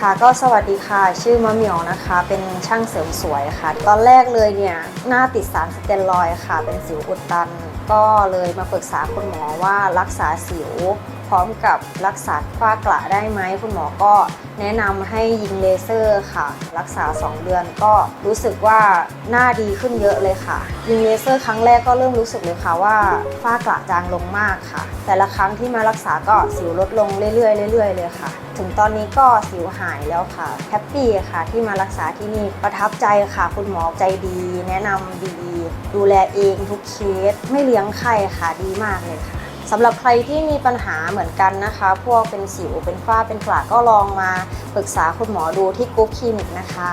คะ ก็สวัสดีค่ะ ชื่อมะเหมียวนะคะ เป็นช่างเสริมสวยค่ะ ตอนแรกเลยเนี่ยหน้าติดสารสเตียรอยค่ะ เป็นสิวอุดตัน ก็เลยมาปรึกษาคุณหมอว่ารักษาสิว พร้อมกับรักษาฝ้ากระได้ไหมคุณหมอก็แนะนำให้ยิงเลเซอร์ค่ะ รักษา 2 เดือนก็รู้สึกว่าหน้าดีขึ้นเยอะเลยค่ะ ยิงเลเซอร์ครั้งแรกก็เริ่มรู้สึกเลยค่ะว่าฝ้ากระจางลงมากค่ะ แต่ละครั้งที่มารักษาก็สิวลดลงเรื่อยๆเรื่อยๆเลยค่ะ ถึงตอนนี้ก็สิวหายแล้วค่ะแฮปปี้ค่ะที่มารักษาที่นี่ประทับใจค่ะ คุณหมอใจดี แนะนำดี ดูแลเองทุกเคสไม่เลี้ยงไข้ค่ะดีมากเลยค่ะ สำหรับใครที่มีปัญหาเหมือนกันนะคะ พวกเป็นสิวเป็นฝ้าเป็นกระก็ลองมาปรึกษาคุณหมอดูที่กุ๊กคลินิกนะคะ